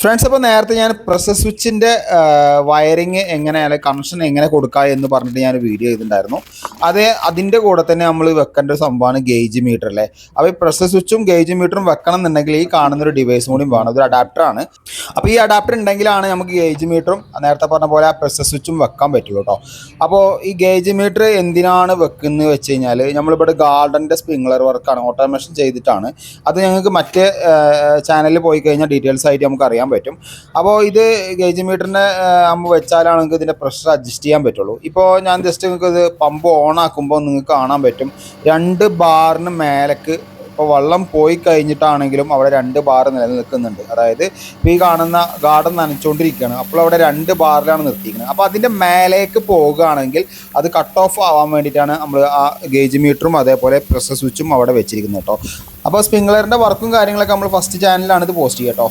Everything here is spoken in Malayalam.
ഫ്രണ്ട്സ് അപ്പോൾ നേരത്തെ ഞാൻ പ്രസ് സ്വിച്ചിന്റെ വയറിങ് എങ്ങനെ അല്ലെങ്കിൽ കണക്ഷൻ എങ്ങനെ കൊടുക്കുക എന്ന് പറഞ്ഞിട്ട് ഞാൻ വീഡിയോ ചെയ്തിട്ടുണ്ടായിരുന്നു. അത് അതിന്റെ കൂടെ തന്നെ നമ്മൾ വെക്കേണ്ട ഒരു സംഭവമാണ് ഗേജ് മീറ്റർ അല്ലേ? അപ്പോൾ ഈ പ്രസ് സ്വിച്ചും ഗേജ് മീറ്ററും വെക്കണം എന്നുണ്ടെങ്കിൽ ഈ കാണുന്ന ഒരു ഡിവൈസും കൂടി വേണം. അതൊരു അഡാപ്റ്ററാണ് അപ്പോൾ ഈ അഡാപ്റ്റർ ഉണ്ടെങ്കിലാണ് നമുക്ക് ഗേജ് മീറ്ററും നേരത്തെ പറഞ്ഞ പോലെ ആ പ്രസ് സ്വിച്ചും വെക്കാൻ പറ്റുള്ളൂ കേട്ടോ അപ്പോൾ ഈ ഗേജ് മീറ്റർ എന്തിനാണ് വെക്കുന്നത് വെച്ച് കഴിഞ്ഞാൽ നമ്മളിവിടെ ഗാർഡന്റെ സ്പ്രിംഗ്ലർ വർക്കാണ് ഓട്ടോമേഷൻ ചെയ്തിട്ടാണ്. അത് ഞങ്ങൾക്ക് മറ്റേ ചാനലിൽ പോയി കഴിഞ്ഞാൽ ഡീറ്റെയിൽസ് ആയിട്ട് നമുക്ക് അറിയാൻ പറ്റും. അപ്പോൾ ഇത് ഗേജ് മീറ്ററിന് നമ്മൾ വെച്ചാലാണ് നിങ്ങൾക്ക് ഇതിന്റെ പ്രഷർ അഡ്ജസ്റ്റ് ചെയ്യാൻ പറ്റുള്ളൂ. ഇപ്പോൾ ഞാൻ ജസ്റ്റ് നിങ്ങൾക്ക് ഇത് പമ്പ് ഓൺ ആക്കുമ്പോൾ നിങ്ങൾക്ക് കാണാൻ പറ്റും. രണ്ട് ബാറിന് മേലേക്ക് ഇപ്പോൾ വെള്ളം പോയി കഴിഞ്ഞിട്ടാണെങ്കിലും അവിടെ രണ്ട് ബാർ നിലനിൽക്കുന്നുണ്ട്. അതായത് ഈ കാണുന്ന ഗാർഡൻ നനച്ചുകൊണ്ടിരിക്കുകയാണ് അപ്പോൾ അവിടെ രണ്ട് ബാറിലാണ് നിർത്തിയിരിക്കുന്നത്. അപ്പോൾ അതിന്റെ മേലേക്ക് പോകുകയാണെങ്കിൽ അത് കട്ട് ഓഫ് ആവാൻ വേണ്ടിയിട്ടാണ് നമ്മൾ ആ ഗേജ് മീറ്ററും അതേപോലെ പ്രഷർ സ്വിച്ചും അവിടെ വെച്ചിരിക്കുന്നത് കേട്ടോ. അപ്പോൾ സ്പ്രിംഗ്ലറിന്റെ വർക്കും കാര്യങ്ങളൊക്കെ നമ്മൾ ഫസ്റ്റ് ചാനലിലാണ് ഇത് പോസ്റ്റ് ചെയ്യുക കേട്ടോ.